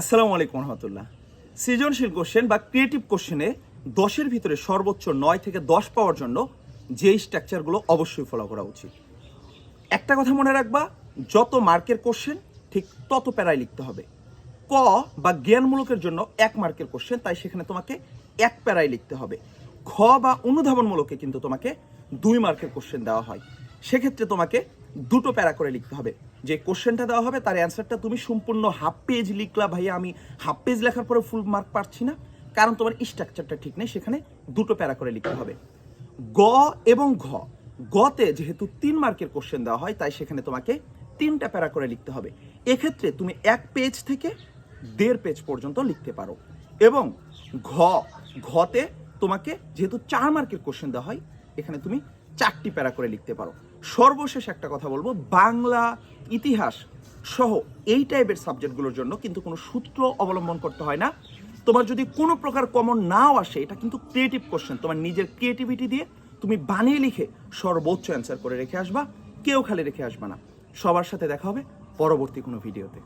আসসালামু আলাইকুম রহমতুল্লাহ। সৃজনশীল কোশ্চেন বা ক্রিয়েটিভ কোশ্চেনে দশের ভিতরে সর্বোচ্চ নয় থেকে দশ পাওয়ার জন্য যেই স্ট্রাকচারগুলো অবশ্যই ফলো করা উচিত। একটা কথা মনে রাখবা, যত মার্কের কোশ্চেন ঠিক তত প্যারায় লিখতে হবে। ক বা জ্ঞানমূলকের জন্য এক মার্কের কোশ্চেন তাই সেখানে তোমাকে এক প্যারায় লিখতে হবে। খ বা অনুধাবনমূলকে কিন্তু তোমাকে দুই মার্কের কোশ্চেন দেওয়া হয়। সেক্ষেত্রে তোমাকে দুটো প্যারা করে লিখতে হবে। যে কোশ্চেনটা দেওয়া হবে, তার অ্যান্সারটা তুমি সম্পূর্ণ হাফ পেজ লিখলা ভাইয়া। আমি হাফ পেজ লেখার পরে ফুল মার্ক পাচ্ছি না, কারণ তোমার স্ট্রাকচারটা ঠিক নেই, সেখানে দুটো প্যারা করে লিখতে হবে। গ এবং ঘ। গতে যেহেতু তিন মার্কের কোশ্চেন দেওয়া হয়, তাই সেখানে তোমাকে তিনটা প্যারা করে লিখতে হবে। এক্ষেত্রে তুমি এক পেজ থেকে দেড় পেজ পর্যন্ত লিখতে পারো। এবং ঘ, ঘতে তোমাকে যেহেতু চার মার্কের কোশ্চেন দেওয়া হয়, এখানে তুমি চারটি প্যারা করে লিখতে পারো। সর্বশেষ একটা কথা বলব, বাংলা ইতিহাস সহ এই টাইপের সাবজেক্টগুলোর জন্য কিন্তু কোনো সূত্র অবলম্বন করতে হয় না। তোমার যদি কোনো প্রকার কমন নাও আসে, এটা কিন্তু ক্রিয়েটিভ কোশ্চেন তোমার নিজের ক্রিয়েটিভিটি দিয়ে তুমি বানিয়ে লিখে সর্বোচ্চ অ্যান্সার করে রেখে আসবা। কেউ খালি রেখে আসবা না। সবার সাথে দেখা হবে পরবর্তী কোনো ভিডিওতে